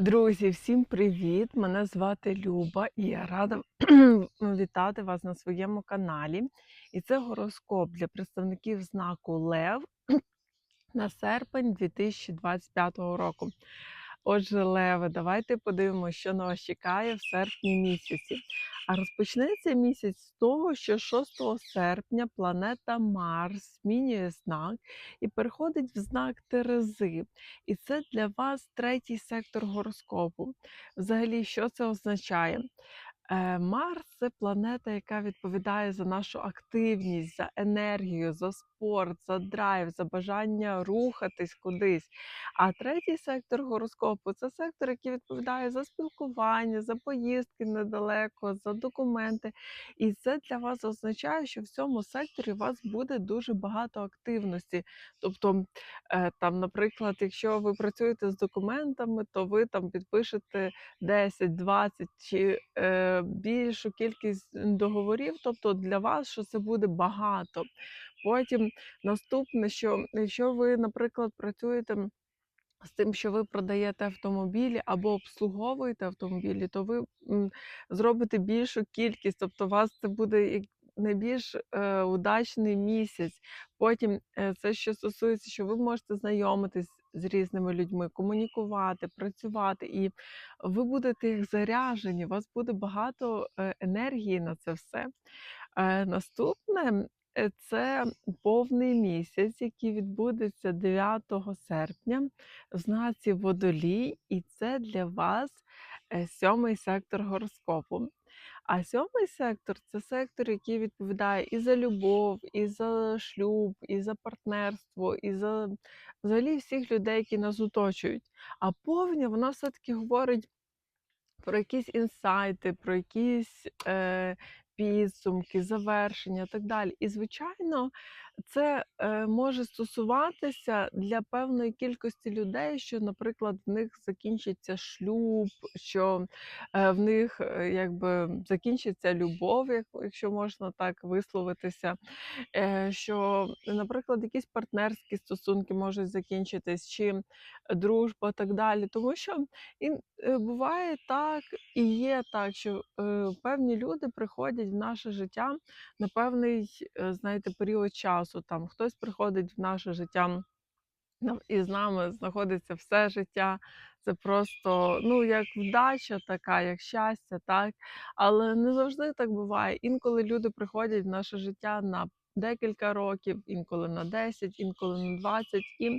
Друзі, всім привіт! Мене звати Люба і я рада вітати вас на своєму каналі. І це гороскоп для представників знаку Лев на серпень 2025 року. Отже, Леви, давайте подивимося, що на вас чекає в серпні місяці. А розпочнеться місяць з того, що 6 серпня планета Марс змінює знак і переходить в знак Терези. І це для вас третій сектор гороскопу. Взагалі, що це означає? Е, Марс це планета, яка відповідає за нашу активність, за енергію, за спорт, за драйв, за бажання рухатись кудись. А третій сектор гороскопу це сектор, який відповідає за спілкування, за поїздки недалеко, за документи. І це для вас означає, що в цьому секторі у вас буде дуже багато активності. Тобто, е, там, наприклад, якщо ви працюєте з документами, то ви там підпишете 10, 20 чи е, більшу кількість договорів. Тобто для вас що це буде багато. Потім наступне, що якщо ви, наприклад, працюєте з тим, що ви продаєте автомобілі або обслуговуєте автомобілі, то ви зробите більшу кількість, тобто у вас це буде як найбільш е, удачний місяць. Потім е, це що стосується, що ви можете знайомитись з різними людьми, комунікувати, працювати, і ви будете їх заряжені, у вас буде багато е, енергії на це все. Е, наступне е, це повний місяць, який відбудеться 9 серпня в знаці Водолій, і це для вас сьомий сектор гороскопу. А сьомий сектор це сектор, який відповідає і за любов, і за шлюб, і за партнерство, і за взагалі всіх людей, які нас оточують. А повня вона все-таки говорить про якісь інсайти, про якісь е, підсумки, завершення, так далі. І, звичайно, це е, може стосуватися для певної кількості людей, що, наприклад, в них закінчиться шлюб, що е, в них е, якби закінчиться любов, якщо можна так висловитися. Що, наприклад, якісь партнерські стосунки можуть закінчитись, чи дружба, так далі. Тому що і, буває так і є так, що певні люди приходять в наше життя на певний, е, знаєте, період часу. Там хтось приходить в наше життя. І з нами знаходиться все життя. Це просто ну як вдача, така, як щастя, так. Але не завжди так буває. Інколи люди приходять в наше життя на декілька років, інколи на 10, інколи на 20. І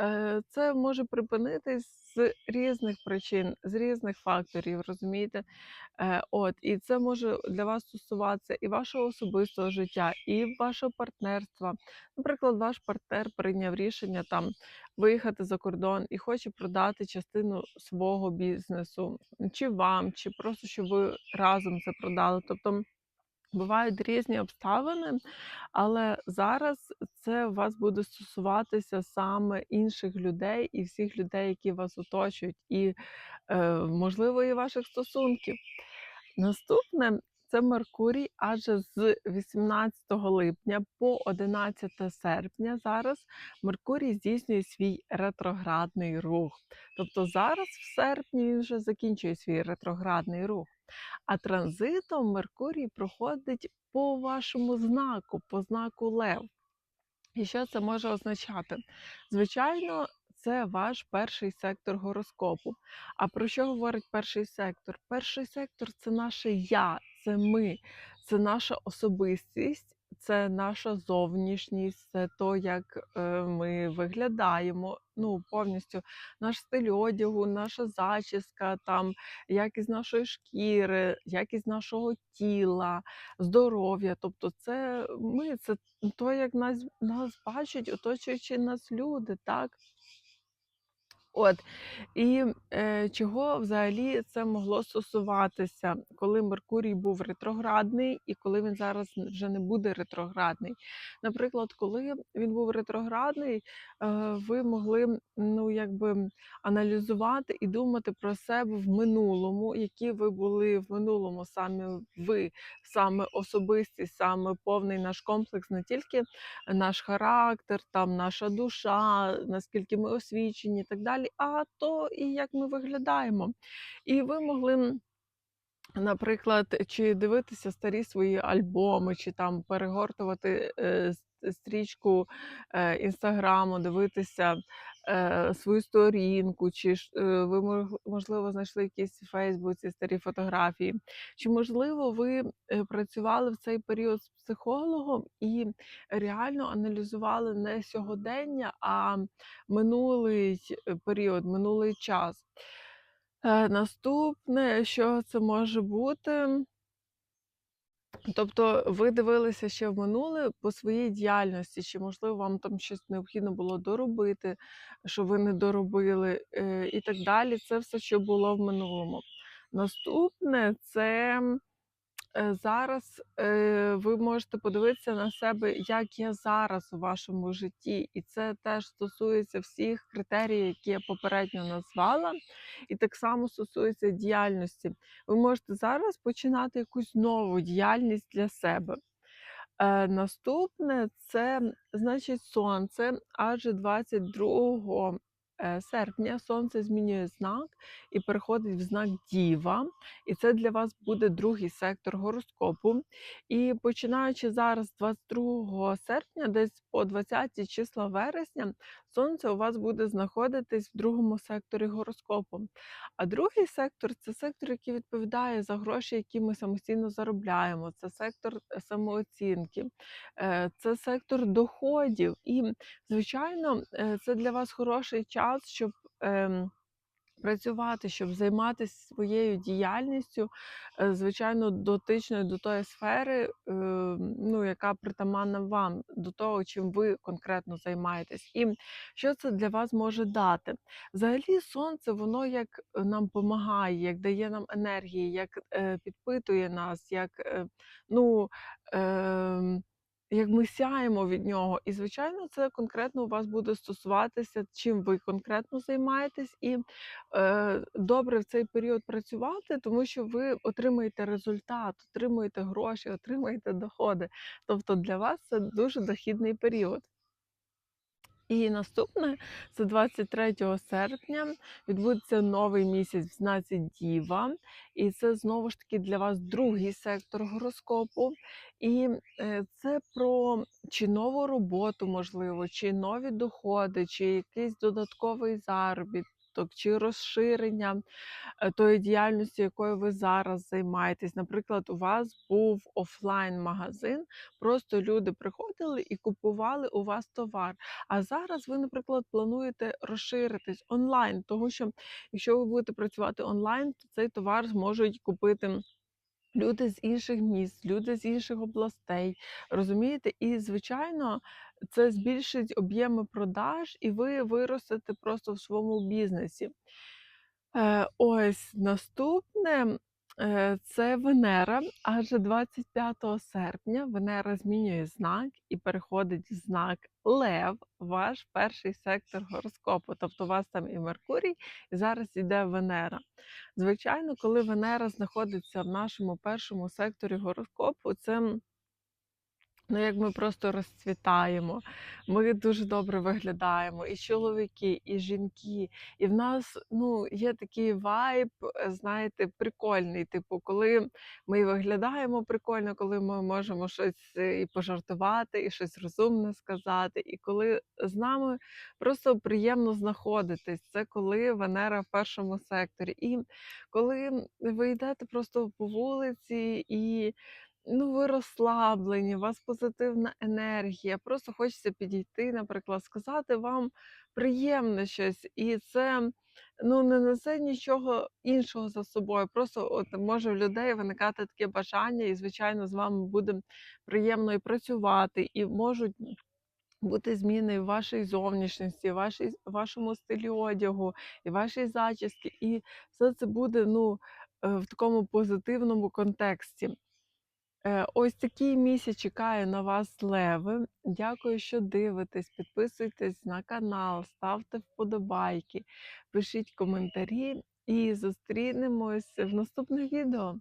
е, це може припинитись з різних причин, з різних факторів, розумієте? Е, от, і це може для вас стосуватися і вашого особистого життя, і вашого партнерства. Наприклад, ваш партнер прийняв рішення там виїхати за кордон і хоче продати частину свого бізнесу, чи вам, чи просто щоб ви разом це продали. Тобто бувають різні обставини, але зараз це вас буде стосуватися саме інших людей і всіх людей, які вас оточують, і, е, можливо, і ваших стосунків. Наступне це Меркурій, адже з 18 липня по 11 серпня зараз Меркурій здійснює свій ретроградний рух. Тобто зараз в серпні він вже закінчує свій ретроградний рух. А транзитом Меркурій проходить по вашому знаку, по знаку Лев. І що це може означати? Звичайно, це ваш перший сектор гороскопу. А про що говорить перший сектор? Перший сектор це наше я, це ми, це наша особистість, це наша зовнішність, це то, як е, ми виглядаємо. Ну, повністю наш стиль одягу, наша зачіска, там якість нашої шкіри, якість нашого тіла, здоров'я. Тобто, це ми, це то, як нас, нас бачать, оточуючи нас люди, так? От. І е, чого взагалі це могло стосуватися, коли Меркурій був ретроградний і коли він зараз вже не буде ретроградний. Наприклад, коли він був ретроградний, е, ви могли ну якби аналізувати і думати про себе в минулому, які ви були в минулому, саме ви, саме особистість, саме повний наш комплекс, не тільки наш характер, там наша душа, наскільки ми освічені, і так далі далі, а то і як ми виглядаємо. І ви могли. Наприклад, чи дивитися старі свої альбоми, чи там перегортувати е, стрічку е, інстаграму, дивитися свою сторінку, чи е, ви можливо знайшли якісь в Фейсбуці старі фотографії, чи можливо ви е, працювали в цей період з психологом і реально аналізували не сьогодення, а минулий е, період, минулий час. Е, наступне, що це може бути, тобто ви дивилися ще в минуле по своїй діяльності, чи можливо вам там щось необхідно було доробити, що ви не доробили, е, і так далі. Це все, що було в минулому. Наступне це зараз, е, ви можете подивитися на себе, як є зараз у вашому житті, і це теж стосується всіх критеріїв, які я попередньо назвала, і так само стосується діяльності. Ви можете зараз починати якусь нову діяльність для себе. Е, наступне це, значить, сонце, адже 22 е, серпня сонце змінює знак і переходить в знак Діва. І це для вас буде другий сектор гороскопу. І починаючи зараз, з 22 серпня, десь по 20 числа вересня, сонце у вас буде знаходитись в другому секторі гороскопу. А другий сектор це сектор, який відповідає за гроші, які ми самостійно заробляємо. Це сектор е, самооцінки, е, це сектор доходів. І, звичайно, е, це для вас хороший час, щоб. Ем, Працювати, щоб займатися своєю діяльністю, е, звичайно, дотичною до тої сфери, е, ну, яка притаманна вам, до того, чим ви конкретно займаєтесь. І що це для вас може дати? Взагалі, сонце, воно як е, нам допомагає, як дає нам енергії, як підпитує нас, як ну. Як ми сяємо від нього, і звичайно, це конкретно у вас буде стосуватися, чим ви конкретно займаєтесь, і е, добре в цей період працювати, тому що ви отримаєте результат, отримуєте гроші, отримаєте доходи. Тобто для вас це дуже дохідний період. І наступне це 23 серпня відбудеться новий місяць в знаці Діва, і це знову ж таки для вас другий сектор гороскопу. І е, це про чи нову роботу, можливо, чи нові доходи, чи якийсь додатковий заробіток, чи розширення е, тої діяльності, якою ви зараз займаєтесь. Наприклад, у вас був офлайн-магазин, просто люди приходили і купували у вас товар. А зараз ви, наприклад, плануєте розширитись онлайн, тому що якщо ви будете працювати онлайн, то цей товар зможуть купити. Люди з інших міст, люди з інших областей, розумієте? І, звичайно, це збільшить об'єми продаж, і ви виростете просто в своєму бізнесі. Е, ось наступне е, це Венера, адже 25 серпня Венера змінює знак і переходить в знак Лев, ваш перший сектор гороскопу. Тобто у вас там і Меркурій, і зараз йде Венера. Звичайно, коли Венера знаходиться в нашому першому секторі гороскопу, це Ну, як ми просто розцвітаємо, ми дуже добре виглядаємо, і чоловіки, і жінки. І в нас ну, є такий вайб, знаєте, прикольний. Типу, коли ми виглядаємо прикольно, коли ми можемо щось е, і пожартувати, і щось розумне сказати. І коли з нами просто приємно знаходитись. Це коли Венера в першому секторі. І коли ви йдете просто по вулиці і. Ну, ви розслаблені, у вас позитивна енергія. Просто хочеться підійти, наприклад, сказати вам приємне щось, і це ну, не несе нічого іншого за собою. Просто от може в людей виникати таке бажання, і, звичайно, з вами буде приємно і працювати, і можуть бути зміни в вашій зовнішності, вашій, вашому стилі одягу, і вашій зачісті. І все це буде ну, е, в такому позитивному контексті. Е, ось такий місяць чекає на вас леви. Дякую, що дивитесь. Підписуйтесь на канал, ставте вподобайки, пишіть коментарі і зустрінемось в наступних відео.